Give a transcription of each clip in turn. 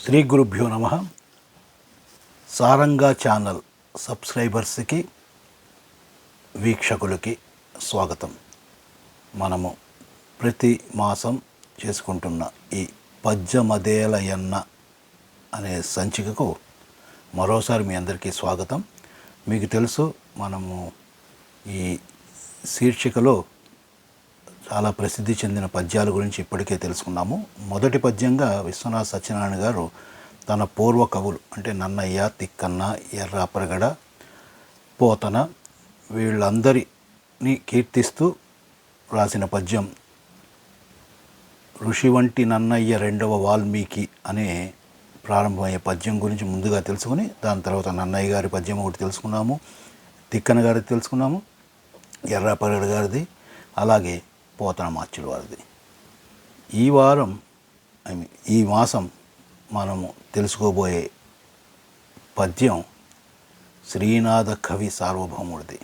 శ్రీ గురుభ్యో నమ. సారంగా ఛానల్ సబ్స్క్రైబర్స్కి వీక్షకులకి స్వాగతం. మనము ప్రతి మాసం చేసుకుంటున్న ఈ పద్యమదేలయన్న అనే సంచికకు మరోసారి మీ అందరికీ స్వాగతం. మీకు తెలుసు మనము ఈ శీర్షికలో చాలా ప్రసిద్ధి చెందిన పద్యాల గురించి ఇప్పటికే తెలుసుకున్నాము. మొదటి పద్యంగా విశ్వనాథ సత్యనారాయణ గారు తన పూర్వ కవులు అంటే నన్నయ్య తిక్కన్న ఎర్రాపరగడ పోతన వీళ్ళందరినీ కీర్తిస్తూ రాసిన పద్యం ఋషి వంటి నన్నయ్య రెండవ వాల్మీకి అనే ప్రారంభమయ్యే పద్యం గురించి ముందుగా తెలుసుకుని దాని తర్వాత నన్నయ్య గారి పద్యం ఒకటి తెలుసుకున్నాము తిక్కన గారిది తెలుసుకున్నాము ఎర్రాపరగడ గారిది అలాగే పోతన మార్చుల వారిది. ఈ వారం ఐ మీన్ ఈ మాసం మనము తెలుసుకోబోయే పద్యం శ్రీనాథ కవి సార్వభౌముడిది.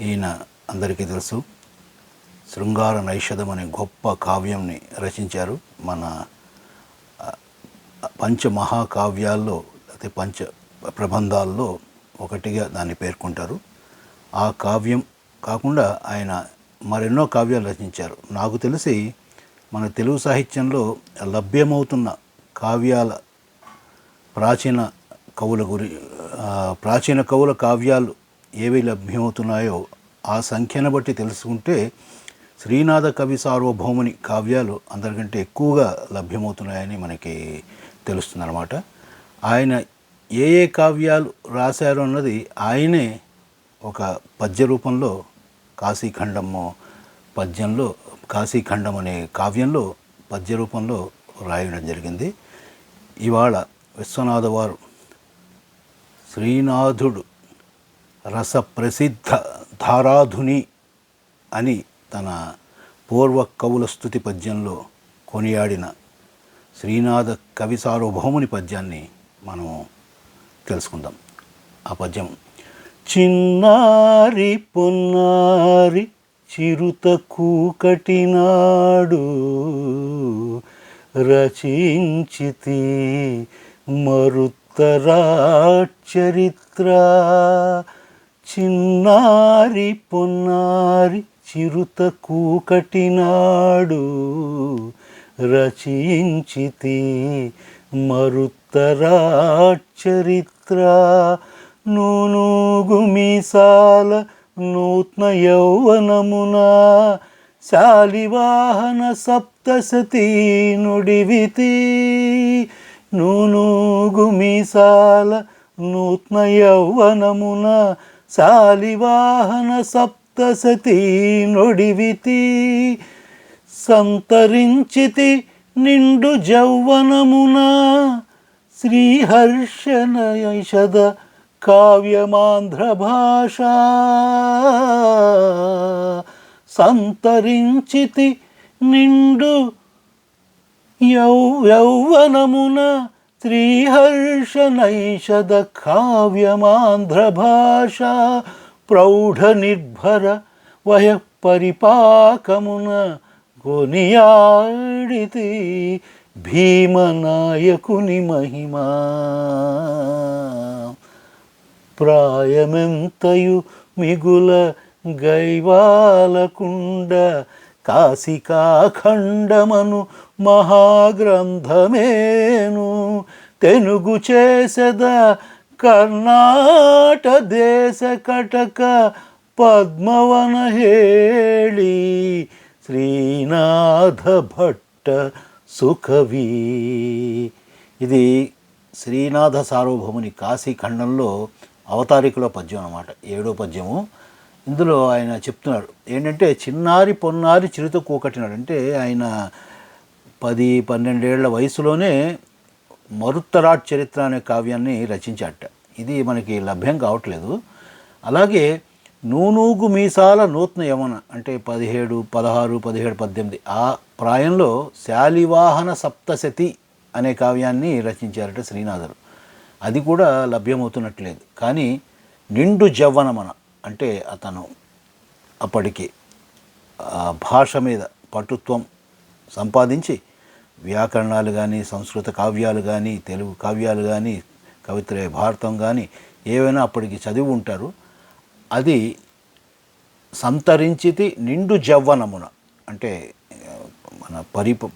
ఈయన అందరికీ తెలుసు. శృంగార నైషధం అనే గొప్ప కావ్యంని రచించారు. మన ఆ, పంచమహాకావ్యాల్లో లేకపోతే పంచ ప్రబంధాల్లో ఒకటిగా దాన్ని పేర్కొంటారు. ఆ కావ్యం కాకుండా ఆయన మరెన్నో కావ్యాలు రచించారు. నాకు తెలిసి మన తెలుగు సాహిత్యంలో లభ్యమవుతున్న కావ్యాల ప్రాచీన కవుల గురి ప్రాచీన కవుల కావ్యాలు ఏవి లభ్యమవుతున్నాయో ఆ సంఖ్యను బట్టి తెలుసుకుంటే శ్రీనాథ కవి సార్వభౌముని కావ్యాలు అందరికంటే ఎక్కువగా లభ్యమవుతున్నాయని మనకి తెలుస్తుందన్నమాట. ఆయన ఏ ఏ కావ్యాలు రాశారు అన్నది ఆయనే ఒక పద్య రూపంలో కాశీఖండము పద్యంలో కాశీఖండం అనే కావ్యంలో పద్య రూపంలో రాయడం జరిగింది. ఇవాళ విశ్వనాథవారు శ్రీనాథుడు రస ప్రసిద్ధ ధారాధుని అని తన పూర్వ కవుల స్థుతి పద్యంలో కొనియాడిన శ్రీనాథ కవి సార్వభౌముని పద్యాన్ని మనము తెలుసుకుందాం. ఆ పద్యం చిన్నారి పొన్నారి చిరుత కూకటినాడు రచించితి మరుత్తరాచరిత్ర. చిన్నారి పొన్నారి చిరుత కూకటినాడు రచించితి మరుత్తరా చరిత్ర నూనూగు మీసాల నూత్న యౌవనమున శాలివాహన సప్తశతీ నుడివితి. నూనూగు మీసాల నూత్న యౌవనమున శాలివాహన సప్తశతీ నుడివితి. సంతరించితి నిండు జౌవనమున శ్రీహర్షనయషద కావ్యమాంధ్ర భాష సంతరించితి నిండు యౌ యౌవనమున శ్రీహర్షనైషద కావ్యమాంధ్ర భాష ప్రౌఢ నిర్భర వయ పరిపాకమున కొనియాడితి భీమనాయకుని మహిమా. ప్రాయమెంతయు మిగుల గైవాలకుండ కాశికాఖండమను మహాగ్రంథమేను. తెనుగు చేసెద కర్ణాట దేశ కటక పద్మవన హేళి శ్రీనాథ భట్ట సుఖవి ఇది శ్రీనాథ సార్వభౌముని కాశీఖండంలో అవతారికలో పద్యం అన్నమాట ఏడో పద్యము. ఇందులో ఆయన చెప్తున్నాడు ఏంటంటే చిన్నారి పొన్నారి చిరుత కూకటినాడు అంటే ఆయన పది పన్నెండేళ్ళ వయసులోనే మరుత్తరాట్ చరిత్ర అనే కావ్యాన్ని రచించాట ఇది మనకి లభ్యం కావట్లేదు. అలాగే నూనూగు మీసాల నూతన యమన అంటే పదిహేడు పదహారు పదిహేడు పద్దెనిమిది ఆ ప్రాయంలో శాలివాహన సప్తశతి అనే కావ్యాన్ని రచించారట శ్రీనాథరు అది కూడా లభ్యమవుతున్నట్లేదు. కానీ నిండు జవ్వనమన అంటే అతను అప్పటికి భాష మీద పటుత్వం సంపాదించి వ్యాకరణాలు కానీ సంస్కృత కావ్యాలు కానీ తెలుగు కావ్యాలు కానీ కవిత్రయ భారతం కానీ ఏవైనా అప్పటికి చదివి ఉంటారు. అది సంతరించితి నిండు జవ్వనమున అంటే మన పరిప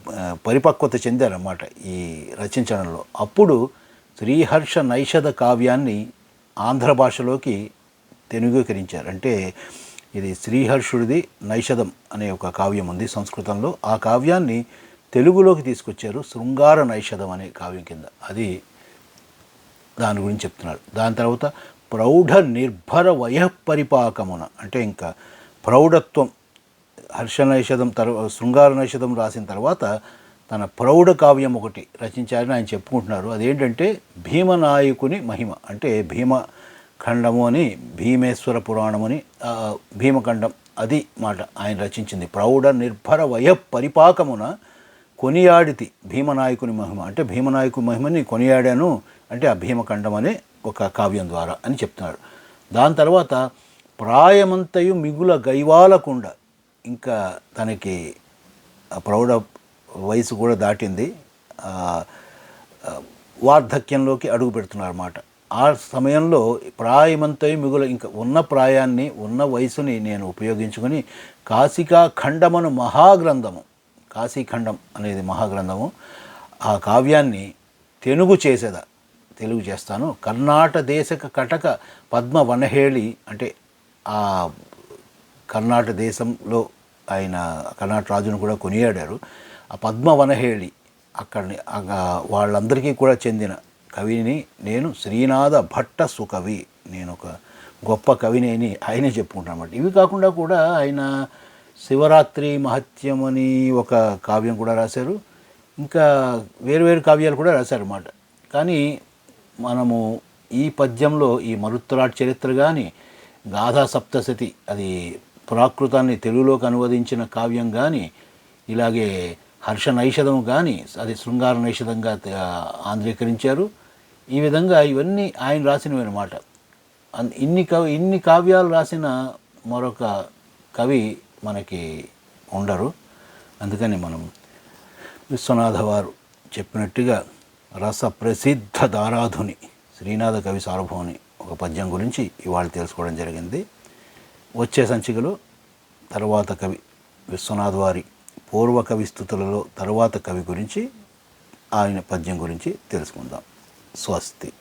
పరిపక్వత చెందారన్నమాట ఈ రచించడంలో. అప్పుడు శ్రీహర్ష నైషధ కావ్యాన్ని ఆంధ్ర భాషలోకి తెలుగుకరించారు అంటే ఇది శ్రీహర్షుడిది నైషధం అనే ఒక కావ్యం ఉంది సంస్కృతంలో. ఆ కావ్యాన్ని తెలుగులోకి తీసుకొచ్చారు శృంగార నైషధం అనే కావ్యం కింద. అది దాని గురించి చెప్తున్నాడు దాని తర్వాత ప్రౌఢ నిర్భర వయఃపరిపాకమున అంటే ఇంకా ప్రౌఢత్వం హర్ష నైషధం తర్వా శృంగార నైషధం రాసిన తర్వాత తన ప్రౌఢ కావ్యం ఒకటి రచించారని ఆయన చెప్పుకుంటున్నారు. అదేంటంటే భీమనాయకుని మహిమ. అంటే భీమ ఖండము అని భీమేశ్వర పురాణము అని భీమఖండం అది మాట ఆయన రచించింది. ప్రౌఢ నిర్భర వయ పరిపాకమున కొనియాడితి భీమనాయకుని మహిమ. అంటే భీమనాయకుని మహిమని కొనియాడాను అంటే ఆ భీమఖండం అనే ఒక కావ్యం ద్వారా అని చెప్తున్నాడు. దాని తర్వాత ప్రాయమంతయు మిగుల గైవాలకుండ ఇంకా తనకి ప్రౌఢ వయసు కూడా దాటింది. వార్ధక్యంలోకి అడుగు పెడుతున్నారన్నమాట. ఆ సమయంలో ప్రాయమంతయు మిగులు ఇంకా ఉన్న ప్రాయాన్ని ఉన్న వయసుని నేను ఉపయోగించుకొని కాశికా ఖండమను మహాగ్రంథము కాశీఖండం అనేది మహాగ్రంథము ఆ కావ్యాన్ని తెలుగు చేసేదా తెలుగు చేస్తాను. కర్ణాట దేశక కటక పద్మ వనహేళి అంటే ఆ కర్ణాటక దేశంలో ఆయన కర్ణాటక రాజును కూడా కొనియాడారు. ఆ పద్మవనహేళి అక్కడిని వాళ్ళందరికీ కూడా చెందిన కవిని నేను శ్రీనాథ భట్ట సుకవి. నేను ఒక గొప్ప కవిని అని ఆయనే చెప్పుకుంటాను అనమాట ఇవి కాకుండా కూడా ఆయన శివరాత్రి మహత్యం అని ఒక కావ్యం కూడా రాశారు. ఇంకా వేరు వేరు కావ్యాలు కూడా రాశారు అనమాట కానీ మనము ఈ పద్యంలో ఈ మరుత్తరాట్ చరిత్ర కానీ గాథా సప్తశతి అది ప్రాకృతాన్ని తెలుగులోకి అనువదించిన కావ్యం కానీ ఇలాగే హర్ష నైషధం కానీ అది శృంగార నైషధంగా ఆంధ్రీకరించారు. ఈ విధంగా ఇవన్నీ ఆయన రాసినవి అనమాట ఇన్ని కవి ఇన్ని కావ్యాలు రాసిన మరొక కవి మనకి ఉండరు. అందుకని మనం విశ్వనాథ వారు చెప్పినట్టుగా రస ప్రసిద్ధ దారాధుని శ్రీనాథ కవి సార్వభౌని ఒక పద్యం గురించి ఇవాళ తెలుసుకోవడం జరిగింది. వచ్చే సంచికలో తర్వాత కవి విశ్వనాథ్ వారి పూర్వ కవి స్థుతులలో తర్వాత కవి గురించి ఆయన పద్యం గురించి తెలుసుకుందాం. స్వస్తి.